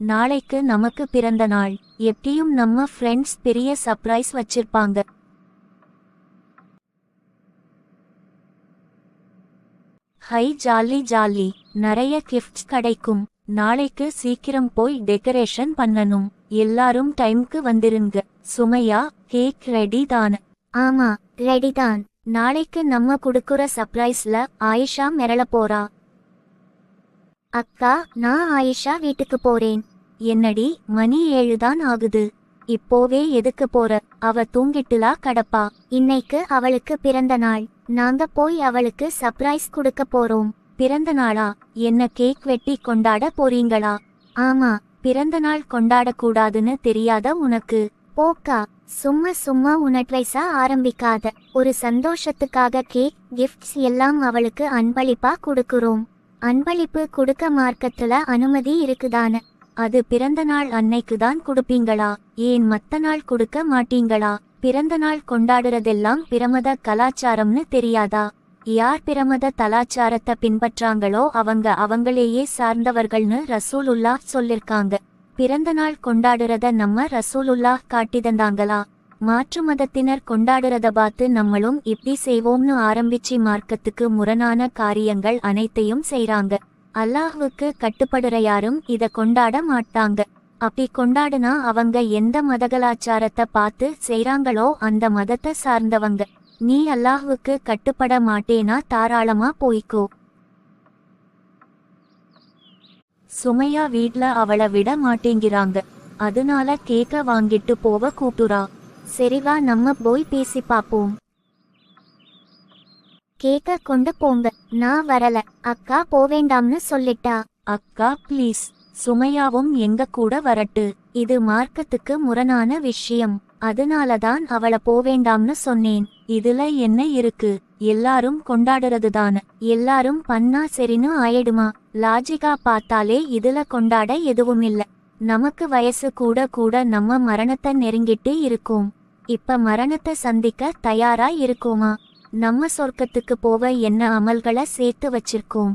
நாளைக்கு நமக்கு பிறந்த நாள். எப்படியும் நம்ம ஃப்ரெண்ட்ஸ் பெரிய சர்ப்ரைஸ் வச்சிருப்பாங்க. ஹை ஜாலி ஜாலி நிறைய கிஃப்ட்ஸ் கிடைக்கும். நாளைக்கு சீக்கிரம் போய் டெக்கரேஷன் பண்ணணும். எல்லாரும் டைம்க்கு வந்துருங்க. சுமையா கேக் ரெடி தான். ஆமா ரெடி தான். நாளைக்கு நம்ம கொடுக்குற சர்ப்ரைஸ்ல ஆயிஷா மிரள போறா. அக்கா நான் ஆயிஷா வீட்டுக்கு போறேன். என்னடி மணி ஏழுதான் ஆகுது. இப்போவே எதுக்கு போற? அவ தூங்கிட்டுலா கடப்பா. இன்னைக்கு அவளுக்கு பிறந்த நாள். நாங்க போய் அவளுக்கு சர்ப்ரைஸ் கொடுக்க போறோம். பிறந்த நாளா? என்ன கேக் வெட்டி கொண்டாட போறீங்களா? ஆமா பிறந்த நாள் கொண்டாடக்கூடாதுன்னு தெரியாத உனக்கு. போக்கா சும்மா சும்மா உனட்வைஸா ஆரம்பிக்காத. ஒரு சந்தோஷத்துக்காக கேக் கிஃப்ட்ஸ் எல்லாம் அவளுக்கு அன்பளிப்பா கொடுக்குறோம். அன்பளிப்பு கொடுக்க மார்க்கத்துல அனுமதி இருக்குதான? அது பிறந்த நாள் அன்னைக்கு தான் கொடுப்பீங்களா? ஏன் மத்த நாள் கொடுக்க மாட்டீங்களா? பிறந்த நாள் கொண்டாடுறதெல்லாம் பிரமத கலாச்சாரம்னு தெரியாதா? யார் பிரமத கலாச்சாரத்தை பின்பற்றாங்களோ அவங்க அவங்களையே சார்ந்தவர்கள்னு ரசூலுல்லா சொல்லிருக்காங்க. பிறந்த நாள் கொண்டாடுறத நம்ம ரசூலுல்லா காட்டிதந்தாங்களா? மாற்று மதத்தினர் கொண்டாடுறத பார்த்து நம்மளும் இப்படி செய்வோம்னு ஆரம்பிச்சு மார்க்கத்துக்கு முரணான காரியங்கள் அனைத்தையும் செய்றாங்க. அல்லாஹுக்கு கட்டுப்படுற யாரும் இத கொண்டாட மாட்டாங்க. அப்படி கொண்டாடுனா அவங்க எந்த மதகலாச்சாரத்தை பார்த்து செய்றாங்களோ அந்த மதத்தை சார்ந்தவங்க. நீ அல்லாஹுக்கு கட்டுப்பட மாட்டேனா தாராளமா போய்க்கோ. சுமையா வீட்ல அவளை விட மாட்டேங்கிறாங்க. அதனால கேக்க வாங்கிட்டு போவ கூட்டுறா. சரிவா நம்ம போய் பேசி பாப்போம். கேக்க கொண்டு போங்க. நான் வரல. அக்கா போவேண்டாம்னு சொல்லிட்டா. அக்கா ப்ளீஸ் சுமையாவும் எங்க கூட வரட்டு. இது மார்க்கத்துக்கு முரணான விஷயம். அதனாலதான் அவள போவேண்டாம்னு சொன்னேன். இதுல என்ன இருக்கு? எல்லாரும் கொண்டாடுறதுதான. எல்லாரும் பண்ணா சரின்னு ஆயிடுமா? லாஜிகா பார்த்தாலே இதுல கொண்டாட எதுவும் இல்லை நமக்கு வயசு கூட கூட நம்ம மரணத்தை நெருங்கிட்டு இருக்கோம். இப்ப மரணத்தை சந்திக்க தயாரா இருக்கோமா? நம்ம சொர்க்கத்துக்கு போக என்ன அமல்களை சேர்த்து வச்சிருக்கோம்?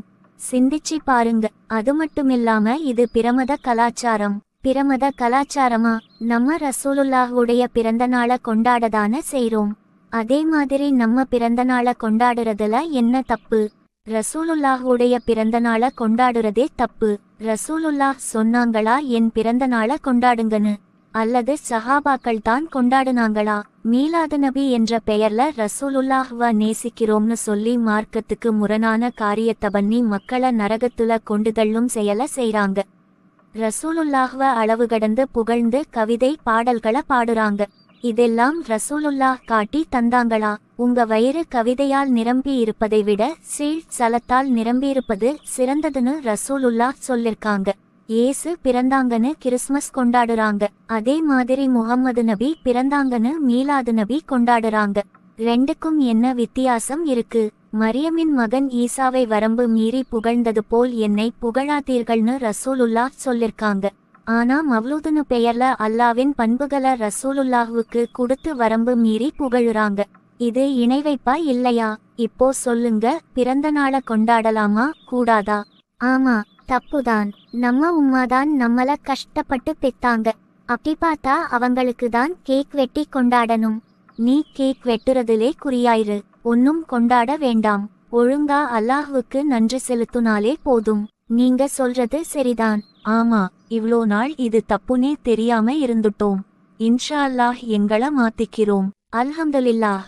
சிந்திச்சு பாருங்க. அது மட்டுமில்லாம இது பிரமத கலாச்சாரம். பிரமத கலாச்சாரமா? நம்ம ரசூலுல்லாஹுடைய பிறந்த நாளை கொண்டாடதான செய்றோம். அதே மாதிரி நம்ம பிறந்த நாளை கொண்டாடுறதுல என்ன தப்பு? ரசூலுல்லாஹுடைய பிறந்தநாளை கொண்டாடுறதே தப்பு. ரசூலுல்லாஹ் சொன்னாங்களா? என் பிறந்த நாளை கொண்டாடுங்கன்னு. அல்லது சஹாபாக்கள் தான் கொண்டாடுனாங்களா? மீலாது நபி என்ற பெயர்ல ரசூலுல்லாஹ்வ நேசிக்கிறோம்னு சொல்லி மார்க்கத்துக்கு முரணான காரியத்தை பண்ணி மக்களை நரகத்துல கொண்டுதள்ளும் செயல செய்றாங்க. ரசூலுல்லாஹ்வ அளவு கடந்து புகழ்ந்து கவிதை பாடல்களை பாடுறாங்க. இதெல்லாம் ரசூலுல்லா காட்டி தந்தாங்களா? உங்க வயிறு கவிதையால் நிரம்பி இருப்பதை விட சீழ் சலத்தால் நிரம்பியிருப்பது சிறந்ததுன்னு ரசூலுல்லா சொல்லிருக்காங்க. இயேசு பிறந்தாங்கன்னு கிறிஸ்மஸ் கொண்டாடுறாங்க. அதே மாதிரி முகம்மது நபி பிறந்தாங்கன்னு மீலாது நபி கொண்டாடுறாங்க. ரெண்டுக்கும் என்ன வித்தியாசம் இருக்கு? மரியமின் மகன் ஈசாவை வரம்பு மீறி புகழ்ந்தது போல் என்னை புகழாதீர்கள்னு ரசூலுல்லா சொல்லிருக்காங்க. ஆனா மவ்லூதுன்னு பெயர்ல அல்லாவின் பண்புகளை ரசூலுல்லாஹுக்கு கொடுத்து வரம்பு மீறி புகழுறாங்க. இது இணை வைப்பா இல்லையா? இப்போ சொல்லுங்க பிறந்த நாளை கொண்டாடலாமா? கூடாதா? ஆமா தப்புதான். நம்ம உம்மாதான் நம்மள கஷ்டப்பட்டு பெத்தாங்க. அப்படி பார்த்தா அவங்களுக்கு தான் கேக் வெட்டி கொண்டாடணும். நீ கேக் வெட்டுறதிலே குறியாயிரு. ஒன்னும் கொண்டாட வேண்டாம். ஒழுங்கா அல்லாஹுவுக்கு நன்றி செலுத்துனாலே போதும். நீங்க சொல்றது சரிதான். ஆமா இவ்ளோ நாள் இது தப்புனே தெரியாம இருந்துட்டோம். இன்ஷா அல்லாஹ் எங்கள மாத்திக்கிறோம். அல்ஹம்துலில்லாஹ்.